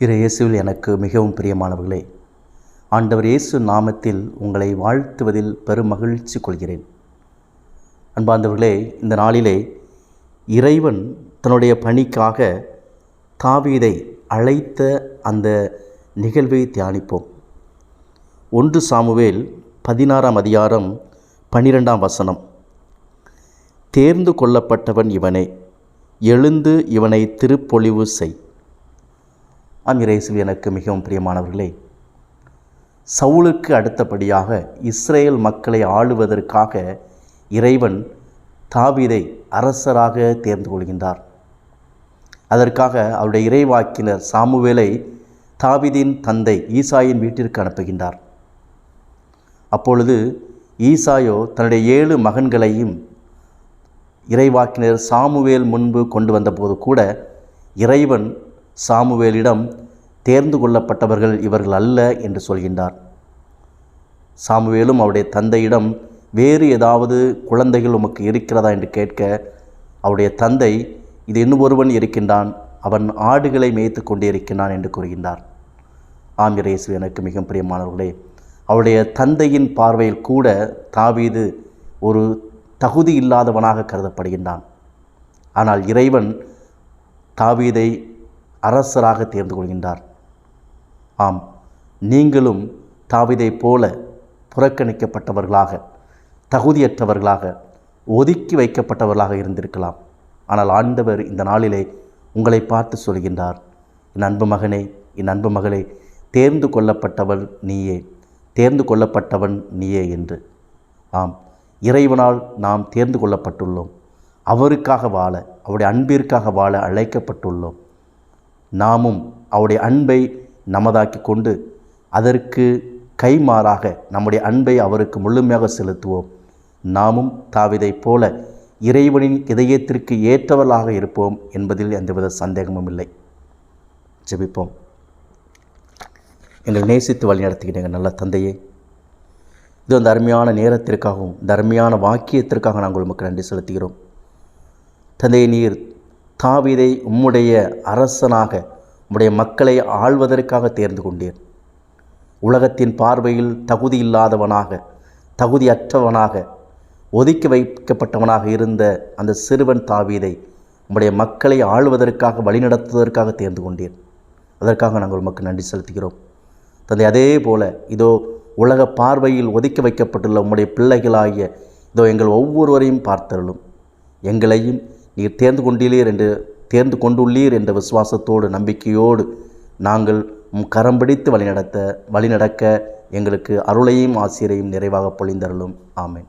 இரு இயேசுவில் எனக்கு மிகவும் பிரியமானவர்களே ஆண்டவர் இயேசு நாமத்தில் உங்களை வாழ்த்துவதில் பெரும் மகிழ்ச்சி கொள்கிறேன். அன்பார்ந்தவர்களே இந்த நாளிலே இறைவன் தன்னுடைய பணிக்காக தாவீதை அழைத்த அந்த நிகழ்வை தியானிப்போம். ஒன்று சாமுவேல் பதினாறாம் அதிகாரம் பனிரெண்டாம் வசனம். தேர்ந்து கொள்ளப்பட்டவன் இவனே எழுந்து இவனை திருப்பொழிவு செய். அமிரேசு எனக்கு மிகவும் பிரியமானவர்களே சவுலுக்கு அடுத்தபடியாக இஸ்ரேல் மக்களை ஆளுவதற்காக இறைவன் தாவீதை அரசராக தேர்ந்து கொள்கின்றார். அதற்காக அவருடைய இறைவாக்கினர் சாமுவேலை தாவிதின் தந்தை ஈசாயின் வீட்டிற்கு அனுப்புகின்றார். அப்பொழுது ஈசாயோ தன்னுடைய ஏழு மகன்களையும் இறைவாக்கினர் சாமுவேல் முன்பு கொண்டு வந்தபோது கூட இறைவன் சாமுவேலிடம் தேர்ந்து கொள்ளப்பட்டவர்கள் இவர்கள் அல்ல என்று சொல்கின்றார். சாமுவேலும் அவருடைய தந்தையிடம் வேறு ஏதாவது குழந்தைகள் உமக்கு இருக்கிறதா என்று கேட்க அவருடைய தந்தை இது இன்னும் ஒருவன் இருக்கின்றான் அவன் ஆடுகளை மேய்த்து கொண்டே இருக்கின்றான் என்று கூறுகின்றார். ஆமிரேசு எனக்கு மிக பிரியமானவர்களே அவருடைய தந்தையின் பார்வையில் கூட தாவீது ஒரு தகுதி இல்லாதவனாக கருதப்படுகின்றான். ஆனால் இறைவன் தாவீதை அரசராக தேர்ந்து கொள்கின்றார். ஆம் நீங்களும் தாவிதை போல புறக்கணிக்கப்பட்டவர்களாக தகுதியற்றவர்களாக ஒதுக்கி வைக்கப்பட்டவர்களாக இருந்திருக்கலாம். ஆனால் ஆண்டவர் இந்த நாளிலே உங்களை பார்த்து சொல்கின்றார் என் அன்பு மகனே என் அன்பு மகளே தேர்ந்து கொள்ளப்பட்டவள் நீயே. தேர்ந்து கொள்ளப்பட்டவன் நீயே என்று. ஆம் இறைவனால் நாம் தேர்ந்து கொள்ளப்பட்டுள்ளோம். அவருக்காக வாழ அவருடைய அன்பிற்காக வாழ அழைக்கப்பட்டுள்ளோம். நாமும் அவருடைய அன்பை நமதாக்கி கொண்டு அதற்கு கைமாறாக நம்முடைய அன்பை அவருக்கு முழுமையாக செலுத்துவோம். நாமும் தாவிதைப் போல இறைவனின் இதயத்திற்கு ஏற்றவர்களாக இருப்போம் என்பதில் எந்தவித சந்தேகமும் இல்லை. ஜெபிப்போம். எங்களை நேசித்து வழி எங்கள் நல்ல தந்தையே. இது அந்த அருமையான நேரத்திற்காகவும் இந்த அருமையான வாக்கியத்திற்காக நாங்கள் உமக்கு நன்றி செலுத்துகிறோம். தந்தையை நீர் தாவீதை உம்முடைய அரசனாக உம்முடைய மக்களை ஆள்வதற்காக தேர்ந்து கொண்டீர். உலகத்தின் பார்வையில் தகுதி இல்லாதவனாக தகுதியற்றவனாக ஒதுக்கி வைக்கப்பட்டவனாக இருந்த அந்த சிறுவன் தாவீதை உம்முடைய மக்களை ஆளுவதற்காக வழிநடத்துவதற்காக தேர்ந்து கொண்டீர். அதற்காக நாங்கள் உமக்கு நன்றி செலுத்துகிறோம். தந்தை அதே போல இதோ உலக பார்வையில் ஒதுக்கி வைக்கப்பட்டுள்ள உம்முடைய பிள்ளைகளாகிய இதோ எங்கள் ஒவ்வொருவரையும் பார்த்தருளும். எங்களையும் நீர் தேர்ந்து கொண்டீர் என்று தேர்ந்து கொண்டுள்ளீர் என்ற விசுவாசத்தோடு நம்பிக்கையோடு நாங்கள் உம் கரம் பிடித்து வழிநடத்த வழிநடக்க எங்களுக்கு அருளையும் ஆசிரியரையும் நிறைவாக பொழிந்தருளும். ஆமேன்.